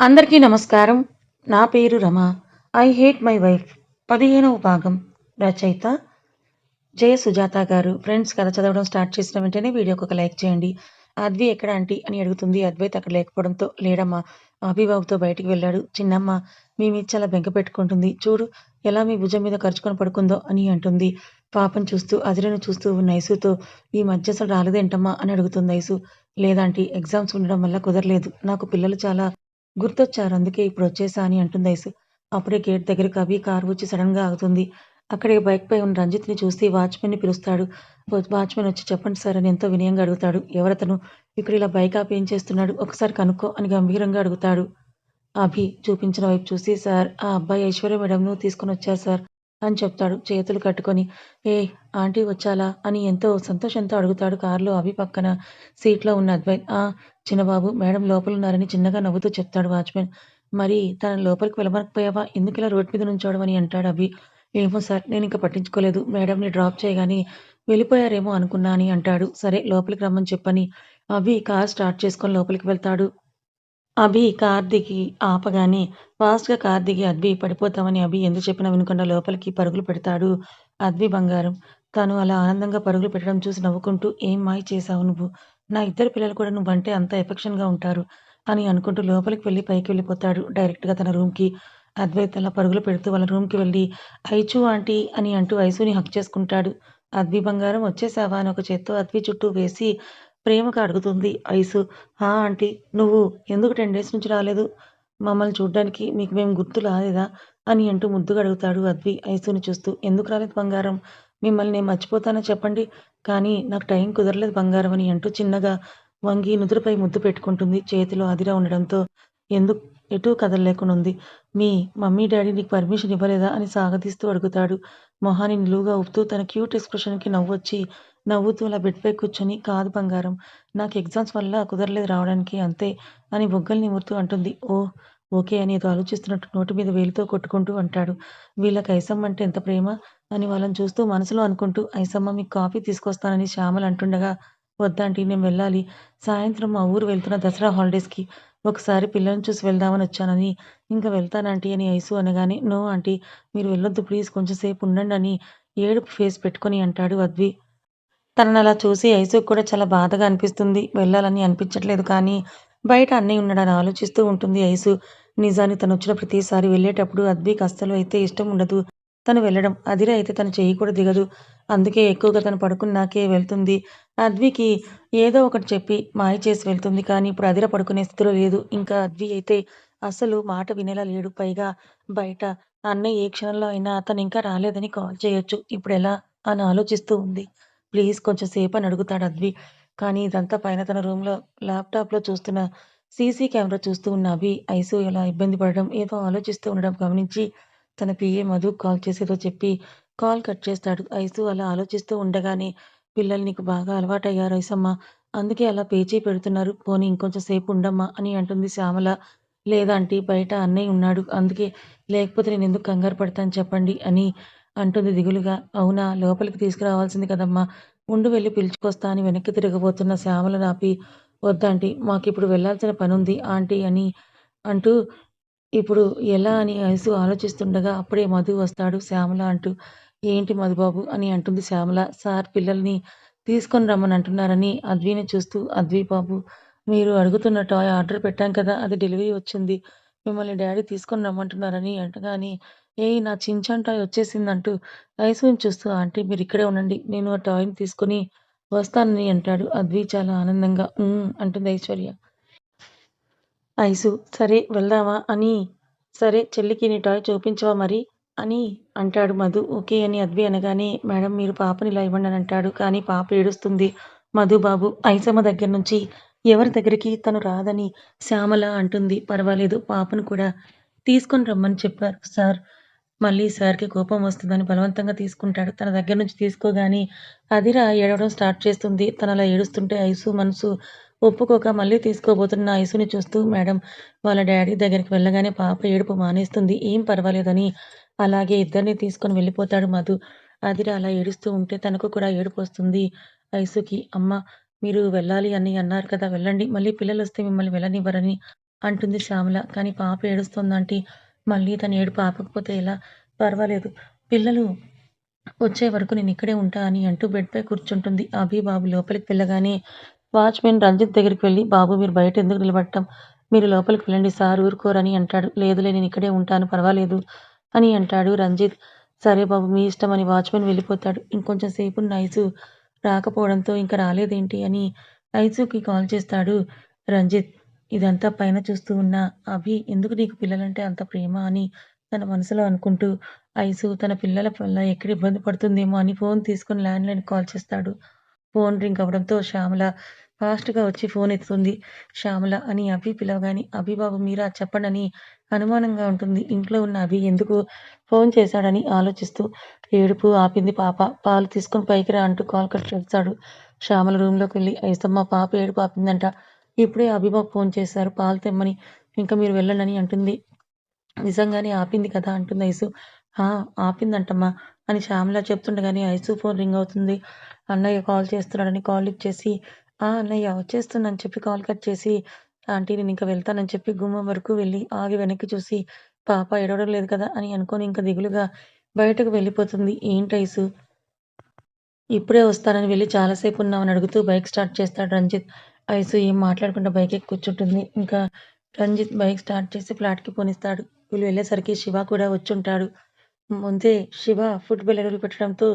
అందరికీ నమస్కారం. నా పేరు Rama. 'I hate my wife' పదిహేనవ భాగం. రచయిత జయ సుజాత గారు. ఫ్రెండ్స్ కథ చదవడం స్టార్ట్ చేసిన వెంటనే వీడియోకి ఒక లైక్ చేయండి. అద్వి ఎక్కడ ఆంటీ అని అడుగుతుంది. అద్వైత్ అక్కడ లేకపోవడంతో లేడమ్మా అభిబాబుతో బయటికి వెళ్ళాడు. చిన్నమ్మ మీ మీద చాలా బెంగ పెట్టుకుంటుంది. చూడు ఎలా మీ భుజం మీద కరుచుకొని పడుకుందో అని అంటుంది. పాపను చూస్తూ అదిరను చూస్తూ ఉన్న ఐసుతో ఈ మధ్య అసలు రాలేదేంటమ్మా అని అడుగుతుంది ఐసు. లేదాంటీ ఎగ్జామ్స్ ఉండడం వల్ల కుదరలేదు. నాకు పిల్లలు చాలా గుర్తొచ్చారు. అందుకే ఇప్పుడు వచ్చేసా అని అంటుంది ఐసు. అప్పుడే గేట్ దగ్గరకు అభి కారు వచ్చి సడన్గా ఆగుతుంది. అక్కడే బైక్ పై ఉన్న రంజిత్ని చూసి వాచ్మెన్ని పిలుస్తాడు. వాచ్మెన్ వచ్చి చెప్పండి సార్ అని ఎంతో వినయంగా అడుగుతాడు. ఎవరతను? ఇక్కడ ఇలా బైక్ ఆపి ఏం చేస్తున్నాడు? ఒకసారి కనుక్కో అని గంభీరంగా అడుగుతాడు. అభి చూపించిన వైపు చూసి సార్ ఆ అబ్బాయి ఐశ్వర్య మేడంను తీసుకొని వచ్చారు సార్ అని చెప్తాడు చేతులు కట్టుకొని. ఏ ఆంటీ వచ్చాలా? అని ఎంతో సంతోషంతో అడుగుతాడు కారులో అవి పక్కన సీట్లో ఉన్న అద్వైత్. ఆ చిన్నబాబు మేడం లోపల ఉన్నారని చిన్నగా నవ్వుతూ చెప్తాడు వాచ్మెన్. మరి తన లోపలికి వెళ్ళమనకపోయావా? ఇలా రోడ్ మీద నుంచోవడం అని అంటాడు అభి. ఏమో సార్ నేను ఇంకా పట్టించుకోలేదు. మేడంని డ్రాప్ చేయగాని వెళ్ళిపోయారేమో అనుకున్నా అని అంటాడు. సరే లోపలికి రమ్మని చెప్పని అవి కార్ స్టార్ట్ చేసుకొని లోపలికి వెళ్తాడు. అభి కార్దికి ఆపగానే ఫాస్ట్గా కార్దికి అద్వి పడిపోతామని అభి ఎందుకు చెప్పినా వినకుండా లోపలికి పరుగులు పెడతాడు అద్వి బంగారం. తను అలా ఆనందంగా పరుగులు పెట్టడం చూసి నవ్వుకుంటూ ఏం మాయ చేశావు నువ్వు? నా ఇద్దరు పిల్లలు కూడా నువ్వంటే అంత ఎఫెక్షన్గా ఉంటారు అని అనుకుంటూ లోపలికి వెళ్ళి పైకి వెళ్ళిపోతాడు డైరెక్ట్గా తన రూమ్కి. అద్వైత్ అలా పరుగులు పెడుతూ వాళ్ళ రూమ్కి వెళ్ళి ఐచు ఆంటీ అని అంటూ ఐసుని హక్ చేసుకుంటాడు. అద్వి బంగారం వచ్చేసావా అని ఒక చేత్తో అద్వి చుట్టూ వేసి ప్రేమగా అడుగుతుంది ఐసు. హా ఆంటీ నువ్వు ఎందుకు టెన్ డేస్ నుంచి రాలేదు? మమ్మల్ని చూడ్డానికి మీకు మేము గుర్తు రాలేదా? అని అంటూ ముద్దుగా అడుగుతాడు అద్వి ఐసుని చూస్తూ. ఎందుకు రాలేదు బంగారం? మిమ్మల్ని నేను మర్చిపోతానో చెప్పండి? కానీ నాకు టైం కుదరలేదు బంగారం అని అంటూ చిన్నగా వంగి నుదురుపై ముద్దు పెట్టుకుంటుంది. చేతిలో అదిరా ఉండడంతో ఎందుకు ఎటూ ఉంది మీ మమ్మీ డాడీ నీకు పర్మిషన్ ఇవ్వలేదా? అని సాగదీస్తూ అడుగుతాడు. మొహాన్ని నిలువుగా ఊపుతూ తన క్యూట్ ఎక్స్ప్రెషన్కి నవ్వొచ్చి నవ్వుతూ అలా బెడ్పై కూర్చొని కాదు బంగారం నాకు ఎగ్జామ్స్ వల్ల కుదరలేదు రావడానికి అంతే అని బొగ్గలు నిమురుతూ అంటుంది. ఓ ఓకే అని ఏదో ఆలోచిస్తున్నట్టు నోటి మీద వేలితో కొట్టుకుంటూ అంటాడు. వీళ్ళకి ఐసమ్మ అంటే ఎంత ప్రేమ అని వాళ్ళని చూస్తూ మనసులో అనుకుంటూ ఐసమ్మ మీకు కాఫీ తీసుకొస్తానని శ్యామలు అంటుండగా వద్దాంటి నేను వెళ్ళాలి. సాయంత్రం మా ఊరు వెళ్తున్న దసరా హాలిడేస్కి. ఒకసారి పిల్లల్ని చూసి వెళ్దామని వచ్చానని. ఇంకా వెళ్తానంటీ అని ఐసు అనగానే నో ఆంటీ మీరు వెళ్ళొద్దు ప్లీజ్ కొంచెం సేపు ఉండండి అని ఏడుపు ఫేస్ పెట్టుకొని అంటాడు అద్వి. తననలా చూసి ఐసుకి కూడా చాలా బాధగా అనిపిస్తుంది. వెళ్ళాలని అనిపించట్లేదు కానీ బయట అన్నయ్య ఉన్నాడని ఆలోచిస్తూ ఉంటుంది ఐసు. తను వచ్చిన ప్రతిసారి వెళ్ళేటప్పుడు అద్వికి అస్సలు అయితే ఇష్టం ఉండదు తను వెళ్ళడం. అదిరే అయితే తను చేయి కూడా దిగదు. అందుకే ఎక్కువగా తను పడుకున్నాకే వెళ్తుంది. అద్వికి ఏదో ఒకటి చెప్పి మాయ చేసి వెళ్తుంది. కానీ ఇప్పుడు అదిర పడుకునే స్థితిలో లేదు. ఇంకా అద్వి అయితే అసలు మాట వినేలా లేడు. పైగా బయట అన్నయ్య ఏ క్షణంలో అయినా అతను ఇంకా రాలేదని కాల్ చేయొచ్చు. ఇప్పుడు ఎలా అని ఆలోచిస్తూ ఉంది. ప్లీజ్ కొంచెం సేపు అని అడుగుతాడు అద్వి. కానీ ఇదంతా పైన తన రూమ్లో ల్యాప్టాప్లో చూస్తున్న సీసీ కెమెరా చూస్తూ ఉన్న అభి ఐసు ఎలా ఇబ్బంది పడడం ఏదో ఆలోచిస్తూ ఉండడం గమనించి తన పిఏ మధు కాల్ చేసేదో చెప్పి కాల్ కట్ చేస్తాడు. ఐసు అలా ఆలోచిస్తూ ఉండగానే పిల్లలు నీకు బాగా అలవాటయ్యారు ఐసమ్మ. అందుకే అలా పేచీ పెడుతున్నారు. పోనీ ఇంకొంచెం సేపు ఉండమ్మా అని అంటుంది శ్యామల. లేదంటే బయట అన్నయ్య ఉన్నాడు. అందుకే లేకపోతే నేను ఎందుకు కంగారు పడతాను చెప్పండి అని అంటుంది దిగులుగా. అవునా లోపలికి తీసుకురావాల్సింది కదమ్మా. ఉండు వెళ్ళి పిలుచుకొస్తా అని వెనక్కి తిరగబోతున్న శ్యామలను ఆపి వద్దాంటీ మాకిప్పుడు వెళ్ళాల్సిన పనుంది ఆంటీ అని అంటూ ఇప్పుడు ఎలా అని ఐసు ఆలోచిస్తుండగా అప్పుడే మధు వస్తాడు శ్యామల అంటూ. ఏంటి మధుబాబు అని అంటుంది శ్యామల. సార్ పిల్లల్ని తీసుకొని రమ్మని అంటున్నారని అద్విని చూస్తూ అద్వి బాబు మీరు అడుగుతున్న టాయ్ ఆర్డర్ పెట్టాం కదా అది డెలివరీ వచ్చింది. మిమ్మల్ని డాడీ తీసుకొని రమ్మంటున్నారని అంటగానే ఏయ్ నా చించాన్ టాయ్ వచ్చేసిందంటూ ఐసుని చూస్తూ ఆంటీ మీరు ఇక్కడే ఉండండి. నేను ఆ టాయ్ని తీసుకొని వస్తానని అంటాడు. అద్వి చాలా ఆనందంగా అంటుంది ఐశ్వర్య. ఐసు సరే వెళ్దామా అని సరే చెల్లికి నీ టాయ్ చూపించవా మరి అని అంటాడు మధు. ఓకే అని అద్వి అనగానే మేడం మీరు పాపని ఇలా ఇవ్వండి అని అంటాడు. కానీ పాప ఏడుస్తుంది. మధు బాబు ఐసమ్మ దగ్గర నుంచి ఎవరి దగ్గరికి తను రాదని శ్యామల అంటుంది. పర్వాలేదు పాపను కూడా తీసుకొని రమ్మని చెప్పారు సార్. మళ్ళీ సార్‌కి కోపం వస్తుందని బలవంతంగా తీసుకుంటాడు. తన దగ్గర నుంచి తీసుకోగానే అదిర ఏడవడం స్టార్ట్ చేస్తుంది. తనలా ఏడుస్తుంటే ఐసు మనసు ఒప్పుకోక మళ్ళీ తీసుకోబోతున్న ఐసుని చూస్తూ మేడం వాళ్ళ డాడీ దగ్గరికి వెళ్ళగానే పాప ఏడుపు మానేస్తుంది. ఏం పర్వాలేదని అలాగే ఇద్దరిని తీసుకొని వెళ్ళిపోతాడు మధు. అదిర అలా ఏడుస్తూ ఉంటే తనకు కూడా ఏడుపు వస్తుంది ఐసుకి. అమ్మ మీరు వెళ్ళాలి అని అన్నారు కదా వెళ్ళండి. మళ్ళీ పిల్లలు వస్తే మిమ్మల్ని వెళ్ళనివ్వరని అంటుంది శ్యామల. కానీ పాప ఏడుస్తోంది మళ్ళీ తను ఏడుపు ఆపకపోతే ఎలా? పర్వాలేదు. పిల్లలు వచ్చే వరకు నేనిక్కడే ఉంటా అని అంటూ బెడ్‌పై కూర్చుంటుంది. అభి, బాబు లోపలికి వెళ్ళగానే వాచ్‌మెన్ రంజిత్ దగ్గరికి వెళ్ళి బాబు మీరు బయట ఎందుకు నిలబడటం? మీరు లోపలికి వెళ్ళండి సార్ ఊరుకోరని అంటాడు. లేదులే నేనిక్కడే ఉంటాను పర్వాలేదు అని అంటాడు రంజిత్. సరే బాబు మీ ఇష్టం అని వాచ్‌మెన్ వెళ్ళిపోతాడు. ఇంకొంచెం సేపు నైసు రాకపోవడంతో ఇంకా రాలేదేంటి అని ఐసుకి కాల్ చేస్తాడు రంజిత్. ఇదంతా పైన చూస్తూ ఉన్న అభి ఎందుకు నీకు పిల్లలంటే అంత ప్రేమ అని తన మనసులో అనుకుంటూ ఐసు తన పిల్లల వల్ల ఎక్కడ ఇబ్బంది పడుతుందేమో అని ఫోన్ తీసుకొని ల్యాండ్లైన్ కాల్ చేస్తాడు. ఫోన్ రింగ్ అవ్వడంతో శ్యామల ఫాస్ట్‌గా వచ్చి ఫోన్ ఎత్తుతుంది. శ్యామల అని అభి పిలవగాని అభి బాబు మీరా చెప్పండని అనుమానంగా ఉంటుంది. ఇంట్లో ఉన్న అభి ఎందుకు ఫోన్ చేశాడని ఆలోచిస్తూ ఏడుపు ఆపింది పాప. పాలు తీసుకొని పైకి రా అంటూ కాల్ కట్ చేస్తాడు. శ్యామల రూమ్‌లోకి వెళ్ళి ఐసమ్మ పాప ఏడుపు ఆపిందంట. ఇప్పుడే అభిబాబు ఫోన్ చేశారు పాలు తెమ్మని. ఇంకా మీరు వెళ్ళండని అంటుంది. నిజంగానే ఆపింది కదా అంటుంది ఐసు. ఆ! ఆపిందంటమ్మా అని శ్యామల చెప్తుండగానే ఐసు ఫోన్ రింగ్ అవుతుంది. అన్నయ్య కాల్ చేస్తున్నాడని కాల్ లిఫ్ట్ చేసి ఆ! అన్నయ్య వచ్చేస్తున్నా అని చెప్పి కాల్ కట్ చేసి ఆంటీ నేనింక వెళ్తానని చెప్పి గుమ్మం వరకు వెళ్ళి ఆగి వెనక్కి చూసి పాప ఎడవడం లేదు కదా అని అనుకోని ఇంకా దిగులుగా బయటకు వెళ్ళిపోతుంది. ఏంటి ఐసు ఇప్పుడే వస్తానని వెళ్ళి చాలాసేపు ఉన్నామని ఉన్నావని అడుగుతూ బైక్ స్టార్ట్ చేస్తాడు రంజిత్. ఐసు ఏం మాట్లాడకుండా ఎక్కి కూర్చుంటుంది. ఇంకా రంజిత్ బైక్ స్టార్ట్ చేసి ఫ్లాట్‌కి పోనిస్తాడు. వీళ్ళు వెళ్ళేసరికి శివ కూడా వచ్చుంటాడు. ముందే శివ ఫుడ్ బెల్ పెట్టడంతో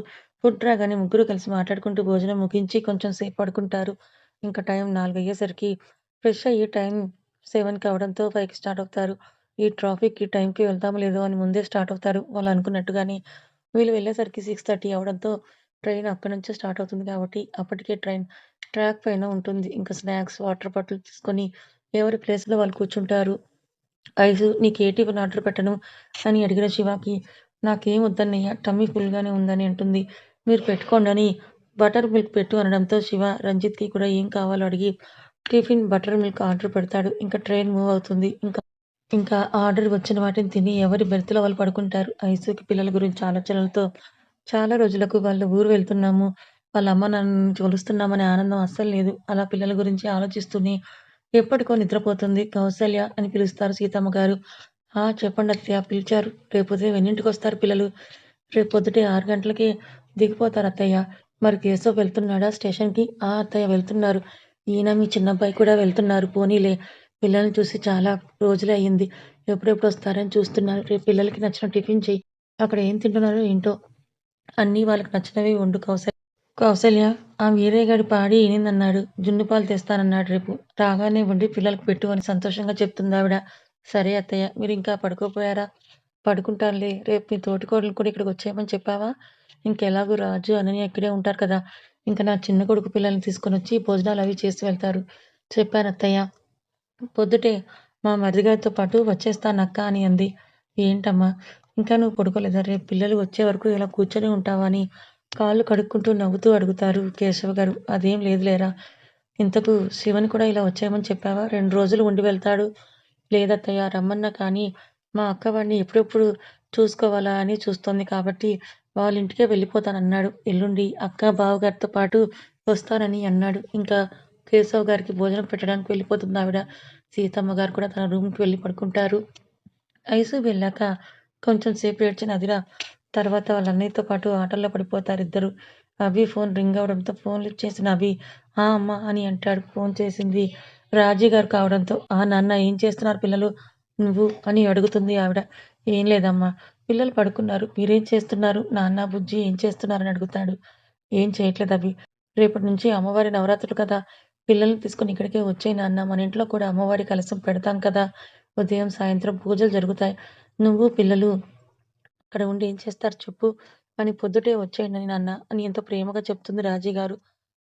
ఫుడ్ రాగానే ముగ్గురు కలిసి మాట్లాడుకుంటూ భోజనం ముగించి కొంచెం సేపు పడుకుంటారు. ఇంకా టైం నాలుగు అయ్యేసరికి ఫ్రెష్ అయ్యి టైం 7 అవ్వడంతో 5కి స్టార్ట్ అవుతారు. ఈ ట్రాఫిక్ ఈ టైంకి వెళ్తాము లేదో అని ముందే స్టార్ట్ అవుతారు. వాళ్ళు అనుకున్నట్టుగానే వీళ్ళు వెళ్ళేసరికి 6:30 అవ్వడంతో ట్రైన్ అక్కడి నుంచే స్టార్ట్ అవుతుంది కాబట్టి అప్పటికే ట్రైన్ ట్రాక్ పైన ఉంటుంది. ఇంకా స్నాక్స్, వాటర్ బాటిల్ తీసుకొని ఎవరి ప్లేస్‌లో వాళ్ళు కూర్చుంటారు. ఐసు నీకు ఏ టిఫిన్ ఆర్డర్ పెట్టను అని అడిగిన శివాకి నాకేం వద్దన్నయ్య టమ్మీ ఫుల్‌గానే ఉందని అంటుంది. మీరు పెట్టుకోండి అని బటర్ మిల్క్ పెట్టు అనడంతో శివ రంజిత్‌కి కూడా ఏం కావాలో అడిగి టిఫిన్ బటర్ మిల్క్ ఆర్డర్ పెడతాడు. ఇంకా ట్రైన్ మూవ్ అవుతుంది. ఇంకా ఇంకా ఆర్డర్ వచ్చిన వాటిని తిని ఎవరి బెర్త్‌లో వాళ్ళు పడుకుంటారు. ఐసుకి పిల్లల గురించి ఆలోచనలతో చాలా రోజులకు వాళ్ళ ఊరు వెళ్తున్నాము. వాళ్ళ అమ్మ నాన్నని కొలుస్తున్నామనే ఆనందం అస్సలు లేదు. అలా పిల్లల గురించి ఆలోచిస్తూనే ఎప్పటికో నిద్రపోతుంది. కౌసల్య అని పిలుస్తారు సీతమ్మ గారు. ఆ! చెప్పండి అత్తయ్య పిలిచారు. రేపు ఉదయం ఎన్నింటికొస్తారు పిల్లలు? రేపు ఆరు 6 గంటలకే దిగిపోతారు అత్తయ్య. మరి కేశవ్ వెళ్తున్నాడా స్టేషన్‌కి? ఆ! అత్తయ్య వెళ్తున్నారు. ఈయన మీ చిన్నబ్బాయి కూడా వెళ్తున్నారు. పోనీలే పిల్లల్ని చూసి చాలా రోజులే అయింది. ఎప్పుడెప్పుడు వస్తారని చూస్తున్నారు. రేపు పిల్లలకి నచ్చిన టిఫిన్ చేయి అక్కడ ఏం తింటున్నారో ఏంటో అన్నీ వాళ్ళకి నచ్చినవి వండు కౌసల్య. కౌసల్య ఆ వీరయ్యగాడి పాడి ఈనిందన్నాడు. జున్ను పాలు తెస్తానన్నాడు రేపు. రాగానే వండి పిల్లలకు పెట్టు అని సంతోషంగా చెప్తుందావిడ. సరే అత్తయ్య మీరు ఇంకా పడుకోపోయారా? పడుకుంటానులే. రేపు మీ తోటికోడలు కూడా ఇక్కడికి వచ్చేయమని చెప్పావా? ఇంకెలాగూ రాజు, అనని ఇక్కడే ఉంటారు కదా! ఇంకా నా చిన్న కొడుకు పిల్లల్ని తీసుకొనొచ్చి భోజనాలు అవి చేసి వెళ్తారు. చెప్పానత్తయ్య. పొద్దుటే మా మరిదిగారితో పాటు వచ్చేస్తానక్క అని అంది. ఏంటమ్మా ఇంకా నువ్వు పడుకోలేదా? రేపు పిల్లలు వచ్చే వరకు ఇలా కూర్చొని ఉంటావా అని కాళ్ళు కడుక్కుంటూ నవ్వుతూ అడుగుతారు కేశవ గారు. అదేం లేదులేరా. ఇంతకు శివని కూడా ఇలా వచ్చేయమని చెప్పావా? రెండు రోజులు ఉండి వెళ్తాడు. లేదత్తయ్య రమ్మన్నా కానీ మా అక్క వాడిని ఎప్పుడెప్పుడు చూసుకోవాలా అని చూస్తోంది కాబట్టి వాళ్ళ ఇంటికే వెళ్ళిపోతాను వెళ్ళిపోతానన్నాడు. ఎల్లుండి అక్క, బావగారితో పాటు వస్తానని అన్నాడు. ఇంకా కేశవ్ గారికి భోజనం పెట్టడానికి వెళ్ళిపోతుంది ఆవిడ సీతమ్మ గారు కూడా తన రూమ్‌కి వెళ్ళి పడుకుంటారు. ఐసు వెళ్ళాక కొంచెం సేపు ఏడ్చిన అదిరా తర్వాత వాళ్ళ అన్నయ్యతో పాటు ఆటల్లో పడిపోతారు ఇద్దరు అభి ఫోన్ రింగ్ అవడంతో ఫోన్ లిఫ్ట్ చేసిన అభి ఆ! అమ్మ అని అంటాడు. ఫోన్ చేసింది రాజీ గారు కావడంతో ఆ! నాన్న ఏం చేస్తున్నారు పిల్లలు? నువ్వు అని అడుగుతుంది ఆవిడ. ఏం లేదమ్మా. పిల్లలు పడుకున్నారు. మీరేం చేస్తున్నారు? నాన్న, బుజ్జి ఏం చేస్తున్నారని అడుగుతాడు. ఏం చేయట్లేదు అభి. రేపటి నుంచి అమ్మవారి నవరాత్రులు కదా! పిల్లల్ని తీసుకొని ఇక్కడికే వచ్చే నాన్న. మన ఇంట్లో కూడా అమ్మవారి కలశం పెడతాం కదా! ఉదయం, సాయంత్రం పూజలు జరుగుతాయి. నువ్వు, పిల్లలు అక్కడ ఉండి ఏం చేస్తారు చెప్పు? అని పొద్దుటే వచ్చేయండి నాన్న అని ఎంతో ప్రేమగా చెప్తుంది రాజీ గారు.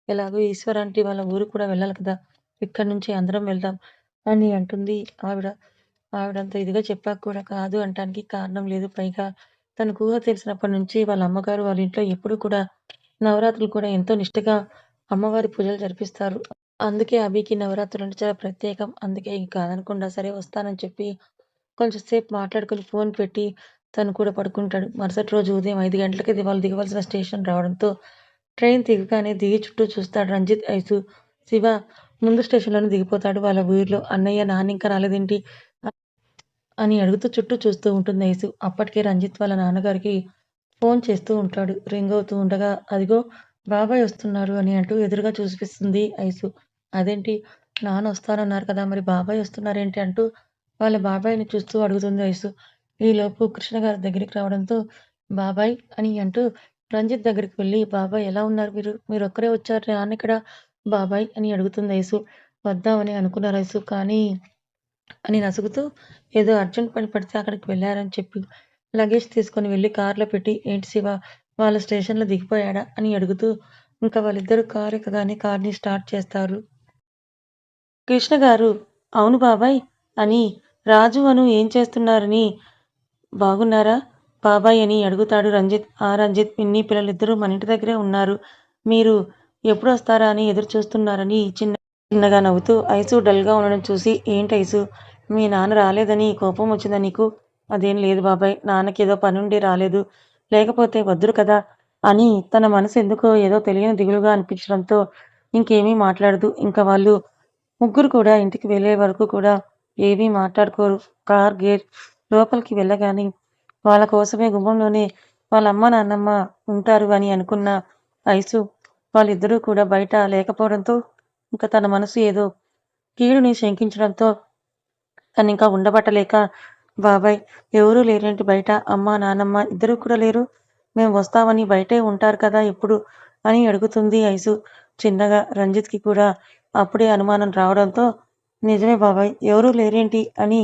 ఎలాగో ఈశ్వర్ ఆంటీ వాళ్ళ ఊరు కూడా వెళ్ళాలి కదా! ఇక్కడి నుంచి అందరం వెళ్దాం అని అంటుంది ఆవిడ. ఆవిడంత ఇదిగా చెప్పాక కూడా కాదు అనటానికి కారణం లేదు. పైగా తనకు ఊహ తెలిసినప్పటి నుంచి వాళ్ళ అమ్మగారు వాళ్ళ ఇంట్లో ఎప్పుడు కూడా నవరాత్రులు కూడా ఎంతో నిష్టగా అమ్మవారి పూజలు జరిపిస్తారు. అందుకే అభికి నవరాత్రులు అంటే చాలా ప్రత్యేకం. అందుకే ఇంకా కాదనకుండా సరే వస్తానని చెప్పి కొంచెం సేపు మాట్లాడుకొని ఫోన్ పెట్టి తను కూడా పడుకుంటాడు. మరుసటి రోజు ఉదయం ఐదు గంటలకి వాళ్ళు దిగవలసిన స్టేషన్ రావడంతో ట్రైన్ దిగగానే దిగి చుట్టూ చూస్తాడు రంజిత్, ఐసు. శివ ముందు స్టేషన్‌లోనే దిగిపోతాడు వాళ్ళ ఊరిలో. అన్నయ్య, నాన్న ఇంకా రాలేదేంటి? అని అడుగుతూ చుట్టూ చూస్తూ ఉంటుంది ఐసు. అప్పటికే రంజిత్ వాళ్ళ నాన్నగారికి ఫోన్ చేస్తూ ఉంటాడు. రింగ్ అవుతూ ఉండగా అదిగో బాబాయ్ వస్తున్నారు అని అంటూ ఎదురుగా చూపిస్తుంది ఐసు. అదేంటి నాన్న వస్తానన్నారు కదా! మరి బాబాయ్ వస్తున్నారేంటి? అంటూ వాళ్ళ బాబాయ్‌ని చూస్తూ అడుగుతుంది వయసు ఈలోపు కృష్ణ గారి దగ్గరికి రావడంతో బాబాయ్ అని అంటూ రంజిత్ దగ్గరికి వెళ్ళి బాబాయ్ ఎలా ఉన్నారు మీరు? మీరు ఒక్కరే వచ్చారు నాన్న ఇక్కడ బాబాయ్ అని అడుగుతుంది వయసు వద్దామని అనుకున్నారు వయసు కానీ అని నసుగుతూ ఏదో అర్జెంట్ పని పడితే అక్కడికి వెళ్ళారని చెప్పి లగేజ్ తీసుకొని వెళ్ళి కార్‌లో పెట్టి ఏంటి శివ వాళ్ళ స్టేషన్‌లో దిగిపోయాడా? అని అడుగుతూ ఇంకా వాళ్ళిద్దరూ కారు ఎక్కగానే కార్‌ని స్టార్ట్ చేస్తారు. కృష్ణ గారు అవును బాబాయ్ అని రాజు, అను ఏం చేస్తున్నారని బాగున్నారా బాబాయ్ అని అడుగుతాడు రంజిత్. ఆ రంజిత్, పిన్ని పిల్లలిద్దరూ మనింటి దగ్గరే ఉన్నారు. మీరు ఎప్పుడు వస్తారా అని ఎదురు చూస్తున్నారని చిన్న చిన్నగా నవ్వుతూ ఐసు డల్‌గా ఉండడం చూసి ఏంటి ఐసు మీ నాన్న రాలేదని కోపం వచ్చిందా నీకు? అదేం లేదు బాబాయ్. నాన్నకి ఏదో పనుండి రాలేదు. లేకపోతే వద్దురు కదా! అని తన మనసు ఎందుకో ఏదో తెలియని దిగులుగా అనిపించడంతో ఇంకేమీ మాట్లాడదు. ఇంకా వాళ్ళు ముగ్గురు కూడా ఇంటికి వెళ్ళే వరకు కూడా ఏమీ మాట్లాడుకోరు. కార్ గేట్ లోపలికి వెళ్ళగానే వాళ్ళ కోసమే గుమ్మంలోనే వాళ్ళ అమ్మ, నాన్నమ్మ ఉంటారు అని అనుకున్న ఐసు వాళ్ళిద్దరూ కూడా బయట లేకపోవడంతో ఇంక తన మనసు ఏదో కీడుని శంకించడంతో తను ఇంకా ఉండబట్టలేక బాబాయ్ ఎవరూ లేరేంటి బయట? అమ్మ, నాన్నమ్మ ఇద్దరూ కూడా లేరు? మేము వస్తామని బయటే ఉంటారు కదా ఎప్పుడు అని అడుగుతుంది ఐసు చిన్నగా. రంజిత్‌కి కూడా అప్పుడే అనుమానం రావడంతో నిజమే బాబాయ్ ఎవరూ లేరేంటి? అని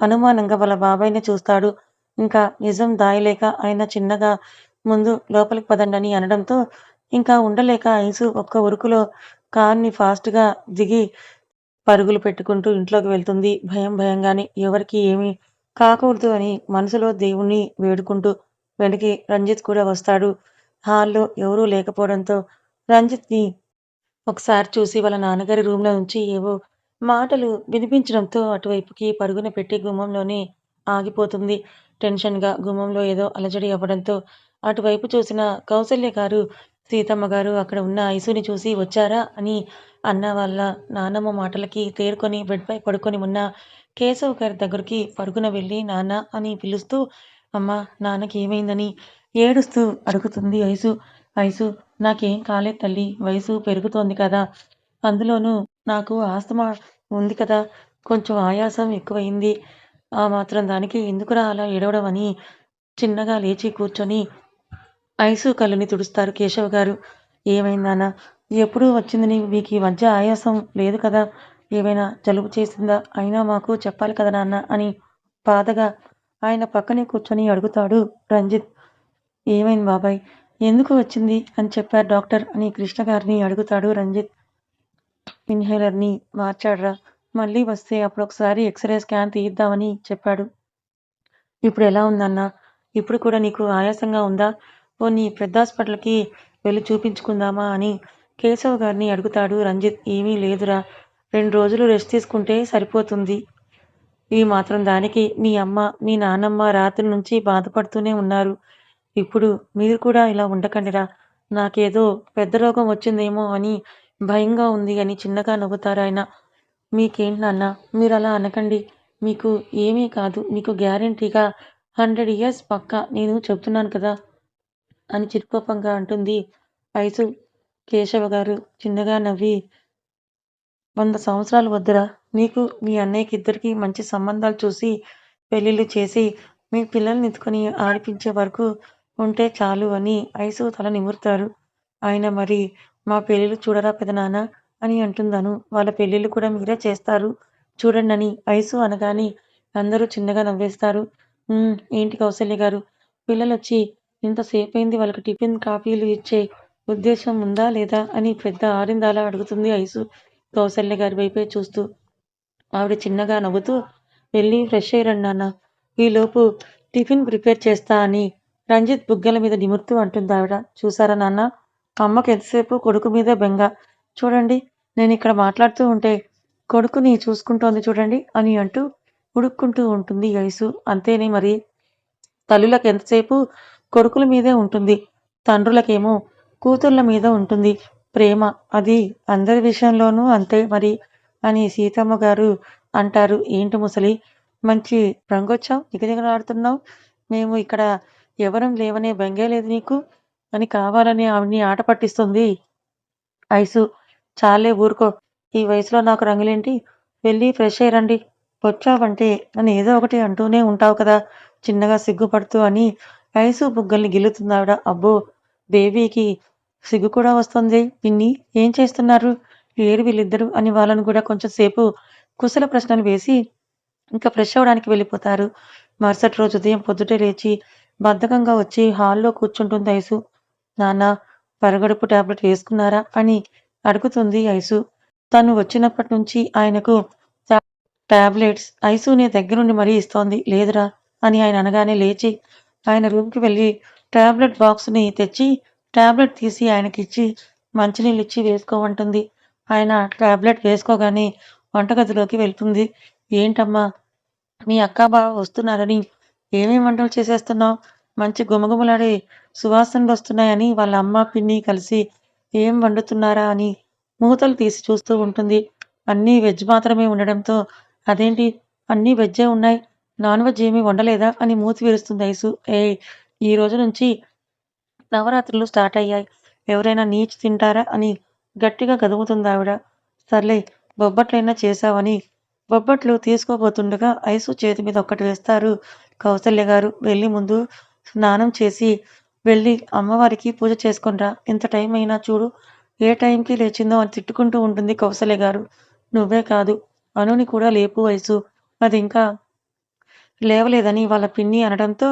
అనుమానంగా వాళ్ళ బాబాయ్‌ని చూస్తాడు. ఇంకా నిజం దాయలేక ఆయన చిన్నగా ముందు లోపలికి పదండని అనడంతో ఇంకా ఉండలేక ఐసు ఒక్క ఉరుకులో కార్‌ని ఫాస్ట్‌గా దిగి పరుగులు పెట్టుకుంటూ ఇంట్లోకి వెళ్తుంది. భయం భయంగానే ఎవరికి ఏమీ కాకూడదు అని మనసులో దేవుణ్ణి వేడుకుంటూ. వెనక్కి రంజిత్ కూడా వస్తాడు. హాల్‌లో ఎవరూ లేకపోవడంతో రంజిత్‌ని ఒకసారి చూసి వాళ్ళ నాన్నగారి రూమ్‌లో నుంచి ఏవో మాటలు వినిపించడంతో అటువైపుకి పరుగున పెట్టి గుమ్మంలోనే ఆగిపోతుంది. టెన్షన్‌గా గుమ్మంలో ఏదో అలజడి అవ్వడంతో అటువైపు చూసిన కౌసల్య గారు, సీతమ్మ గారు అక్కడ ఉన్న ఐసుని చూసి వచ్చారా అని అన్న వాళ్ళ నానమ్మ మాటలకి తేరుకొని బెడ్‌పై పడుకొని ఉన్న కేశవ్ గారి దగ్గరికి పరుగున వెళ్ళి నాన్న అని పిలుస్తూ అమ్మా నాన్నకి ఏమైందని ఏడుస్తూ అడుగుతుంది ఐసు. ఐసు నాకేం కాలేదు తల్లి. వయసు పెరుగుతోంది కదా! అందులోనూ నాకు ఆస్తమా ఉంది కదా! కొంచెం ఆయాసం ఎక్కువైంది ఆ మాత్రం దానికి ఎందుకురా అలా ఏడవడం అని చిన్నగా లేచి కూర్చొని ఐసు కళ్ళని తుడుస్తారు కేశవ్ గారు. ఏమైంది ఎప్పుడు వచ్చింది మీకు ఈ మధ్య ఆయాసం లేదు కదా! ఏమైనా జలుబు చేసిందా? అయినా మాకు చెప్పాలి కదా నాన్న అని బాధగా ఆయన పక్కనే కూర్చొని అడుగుతాడు రంజిత్. ఏమైంది బాబాయ్? ఎందుకు వచ్చింది అని చెప్పారు డాక్టర్ అని కృష్ణ గారిని అడుగుతాడు రంజిత్. ఇన్హేలర్‌ని మార్చాడురా. మళ్ళీ వస్తే అప్పుడొకసారి ఎక్స్‌రే స్కాన్ తీయిద్దామని చెప్పాడు. ఇప్పుడు ఎలా ఉందన్నా ఇప్పుడు కూడా నీకు ఆయాసంగా ఉందా? పోనీ పెద్దాస్పటల్‌కి వెళ్ళి చూపించుకుందామా అని కేశవ్ గారిని అడుగుతాడు రంజిత్. ఏమీ లేదురా. రెండు రోజులు రెస్ట్ తీసుకుంటే సరిపోతుంది. ఇవి మాత్రం దానికి మీ అమ్మ, మీ నాన్నమ్మ రాత్రి నుంచి బాధపడుతూనే ఉన్నారు. ఇప్పుడు మీరు కూడా ఇలా ఉండకండిరా. నాకేదో పెద్ద రోగం వచ్చిందేమో అని భయంగా ఉంది అని చిన్నగా నవ్వుతారాయన. మీకేంటి నాన్న మీరు అలా అనకండి. మీకు ఏమీ కాదు. మీకు గ్యారంటీగా హండ్రెడ్ ఇయర్స్ పక్కా నేను చెప్తున్నాను కదా! అని చిరుకోపంగా అంటుంది ఐసు. కేశవ గారు చిన్నగా నవ్వి వంద సంవత్సరాలు వద్దురా. నీకు, మీ అన్నయ్యకి ఇద్దరికి మంచి సంబంధాలు చూసి పెళ్ళిళ్ళు చేసి మీ పిల్లల్ని ఎత్తుకొని ఆడిపించే వరకు ఉంటే చాలు అని ఐసు తల నిమురుతారు. ఆయన మరి మా పెళ్ళిళ్ళు చూడరా పెదనాన్న అని అంటుందను. వాళ్ళ పెళ్ళిళ్ళు కూడా మీరే చేస్తారు చూడండని ఐసు అనగానే అందరూ చిన్నగా నవ్వేస్తారు. ఏంటి కౌసల్య గారు పిల్లలొచ్చి ఇంతసేపయింది వాళ్ళకి టిఫిన్, కాఫీలు ఇచ్చే ఉద్దేశం ఉందా లేదా అని పెద్ద ఆరిందాలా అడుగుతుంది ఐసు కౌసల్య గారి వైపే చూస్తూ. ఆవిడ చిన్నగా నవ్వుతూ వెళ్ళి ఫ్రెష్ అయ్యి రండి నాన్నా. ఈలోపు టిఫిన్ ప్రిపేర్ చేస్తా అని రంజిత్ బుగ్గల మీద నిమురుతూ అంటుందావిడ. చూసారా నాన్నా! అమ్మకి ఎంతసేపు కొడుకు మీదే బెంగ. చూడండి నేను ఇక్కడ మాట్లాడుతూ ఉంటే కొడుకుని చూసుకుంటోంది చూడండి అని అంటూ ఉడుక్కుంటూ ఉంటుంది ఐసు. అంతేనే మరి. తల్లులకు ఎంతసేపు కొడుకుల మీదే ఉంటుంది. తండ్రులకేమో కూతుర్ల మీద ఉంటుంది. ప్రేమ అది అందరి విషయంలోనూ అంతే మరి అని సీతమ్మ గారు అంటారు ఏంటి ముసలి మంచి రంగొచ్చావు నిగనిగలాడుతున్నావు మేము ఇక్కడ ఎవరం లేవనే బెంగే లేదు నీకు అని కావాలని ఆవిడ్ని ఆట పట్టిస్తుంది. ఐసు చాలే ఊరుకో. ఈ వయసులో నాకు రంగులేంటి? వెళ్ళి ఫ్రెష్ అయ్యరండి. వచ్చావంటే? అని ఏదో ఒకటి అంటూనే ఉంటావు కదా. చిన్నగా సిగ్గుపడుతూ అని ఐసు బుగ్గల్ని గిల్లుతుందావిడ అబ్బో బేబీకి సిగ్గు కూడా వస్తుంది. పిన్ని ఏం చేస్తున్నారు? ఏరు వీళ్ళిద్దరు అని వాళ్ళని కూడా కొంచెం సేపు కుశల ప్రశ్నలు వేసి ఇంకా ఫ్రెష్ అవ్వడానికి వెళ్ళిపోతారు. మరుసటి రోజు ఉదయం పొద్దుటే లేచి బద్ధకంగా వచ్చి హాల్లో కూర్చుంటుంది ఐసు. నాన్న పరగడుపు టాబ్లెట్ వేసుకున్నారా? అని అడుగుతుంది ఐసు. తను వచ్చినప్పటి నుంచి ఆయనకు టాబ్లెట్స్ ఐసుని దగ్గరుండి మరీ ఇస్తోంది. లేదురా అని ఆయన అనగానే లేచి ఆయన రూమ్కి వెళ్ళి టాబ్లెట్ బాక్స్ని తెచ్చి టాబ్లెట్ తీసి ఆయనకిచ్చి మంచినీళ్ళు ఇచ్చి వేసుకోమంటుంది. ఆయన టాబ్లెట్ వేసుకోగానే వంటగదిలోకి వెళ్తుంది. ఏంటమ్మా మీ అక్క బావ వస్తున్నారని ఏమేమి వంటలు చేసేస్తున్నావు? మంచి గుమగుమలాడే సువాసనలు వస్తున్నాయని వాళ్ళ అమ్మ పిన్ని కలిసి ఏం వండుతున్నారా అని మూతలు తీసి చూస్తూ ఉంటుంది. అన్నీ వెజ్ మాత్రమే ఉండడంతో అదేంటి? అన్నీ వెజ్జే ఉన్నాయి. నాన్ వెజ్ ఏమీ వండలేదా? అని మూతి విరుస్తుంది ఐసు. ఏ ఈ రోజు నుంచి నవరాత్రులు స్టార్ట్ అయ్యాయి. ఎవరైనా నీచు తింటారా? అని గట్టిగా గదుగుతుంది ఆవిడ. సర్లే బొబ్బట్లైనా చేశావని బొబ్బట్లు తీసుకోబోతుండగా ఐసు చేతి మీద ఒక్కటి వేస్తారు కౌసల్య గారు. వెళ్ళి ముందు స్నానం చేసి వెళ్ళి అమ్మవారికి పూజ చేసుకుంటా. ఇంత టైం అయినా చూడు ఏ టైంకి లేచిందో అని తిట్టుకుంటూ ఉంటుంది కౌసల్య గారు. నువ్వే కాదు అనుని కూడా లేపు వయసు. అది ఇంకా లేవలేదని వాళ్ళ పిన్ని అనడంతో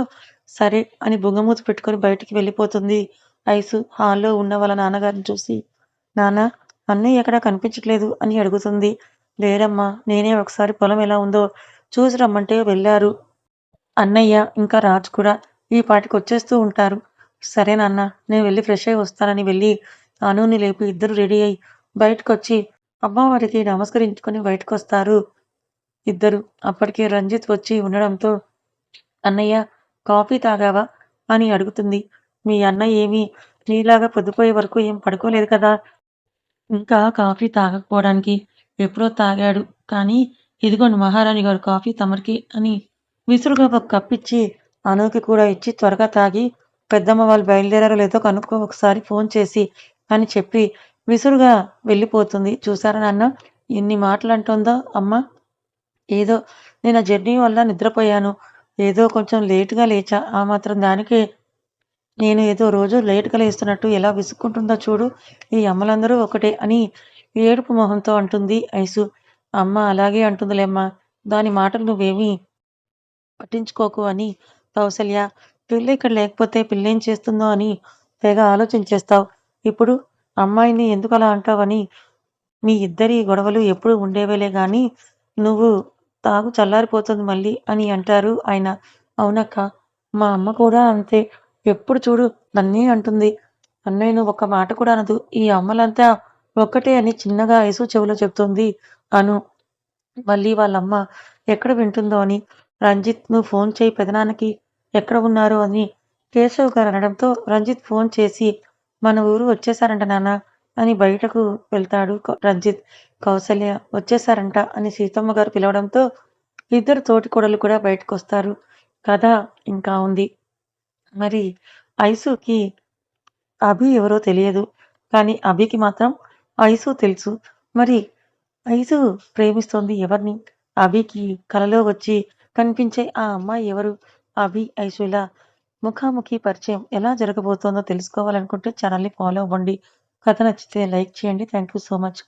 సరే అని బుంగమూతి పెట్టుకొని బయటికి వెళ్ళిపోతుంది. ఐసు హాల్లో ఉన్న వాళ్ళ నాన్నగారిని చూసి నాన్న అన్నయ్య ఎక్కడా కనిపించట్లేదు అని అడుగుతుంది. లేరమ్మా నేనే ఒకసారి పొలం ఎలా ఉందో చూసి రమ్మంటే వెళ్ళారు. అన్నయ్య ఇంకా రాజు కూడా ఈ పాటికి వచ్చేస్తూ ఉంటారు. సరే నాన్న నేను వెళ్ళి ఫ్రెష్ అయి వస్తానని వెళ్ళి అనుని లేపి ఇద్దరు రెడీ అయి బయటకు వచ్చి అమ్మవారికి నమస్కరించుకొని బయటకు వస్తారు ఇద్దరు అప్పటికే రంజిత్ వచ్చి ఉండడంతో అన్నయ్య కాఫీ తాగావా? అని అడుగుతుంది. మీ అన్నయ్య ఏమీ నీలాగా పొద్దుపోయే వరకు ఏం పడుకోలేదు కదా. ఇంకా కాఫీ తాగకపోవడానికి ఎప్పుడో తాగాడు. కానీ ఇదిగోండి మహారాణి గారు కాఫీ తమరికి అని విసురుగా ఒక కప్పిచ్చి అనుకి కూడా ఇచ్చి త్వరగా తాగి పెద్దమ్మ వాళ్ళు బయలుదేరారో లేదో కనుక్కో ఒకసారి ఫోన్ చేసి అని చెప్పి విసురుగా వెళ్ళిపోతుంది. చూసారా నాన్న? ఎన్ని మాటలు అంటుందో అమ్మ. ఏదో నేను ఆ జర్నీ వల్ల నిద్రపోయాను. ఏదో కొంచెం లేటుగా లేచా. ఆ మాత్రం దానికి నేను ఏదో రోజు లేటుగా లేస్తున్నట్టు ఎలా విసుక్కుంటుందో చూడు. ఈ అమ్మలందరూ ఒకటే అని ఏడుపు మొహంతో అంటుంది ఐసు. అమ్మ అలాగే అంటుందిలేమ్మా. దాని మాటలు నువ్వేమీ పట్టించుకోకు అని కౌసల్య పిల్ల ఇక్కడ లేకపోతే పిల్లేం చేస్తుందో అని తెగ ఆలోచించేస్తావు. ఇప్పుడు అమ్మాయిని ఎందుకు అలా అంటావని మీ ఇద్దరి గొడవలు ఎప్పుడు ఉండేవేలే గాని నువ్వు తాగు చల్లారిపోతుంది మళ్ళీ అని అంటారు ఆయన. అవునక్క మా అమ్మ కూడా అంతే. ఎప్పుడు చూడు నన్నే అంటుంది. అన్నయ్య నువ్వు ఒక్క మాట కూడా అనదు. ఈ అమ్మలంతా ఒక్కటే అని చిన్నగా ఐసు చెవిలో చెప్తుంది అను. మళ్ళీ వాళ్ళమ్మ ఎక్కడ వింటుందో అని రంజిత్ నువ్వు ఫోన్ చేయి పెదనాన్నకి. ఎక్కడ ఉన్నారు అని కేశవ్ గారు అనడంతో రంజిత్ ఫోన్ చేసి మన ఊరు వచ్చేసారంట నాన్న అని బయటకు వెళ్తాడు రంజిత్. కౌసల్య వచ్చేసారంట అని సీతమ్మ గారు పిలవడంతో ఇద్దరు తోటి కోడలు కూడా బయటకు వస్తారు కథ ఇంకా ఉంది. మరి ఐసుకి అభి ఎవరో తెలియదు. కానీ అభికి మాత్రం ఐసు తెలుసు. మరి ఐసు ప్రేమిస్తోంది ఎవరిని? అభికి కలలో వచ్చి కనిపించే ఆ అమ్మాయి ఎవరు? అభి ఐసుల ముఖాముఖి పరిచయం ఎలా జరగబోతోందో తెలుసుకోవాలనుకుంటే ఛానల్ని ఫాలో అవ్వండి. కథ నచ్చితే లైక్ చేయండి. Thank you so much.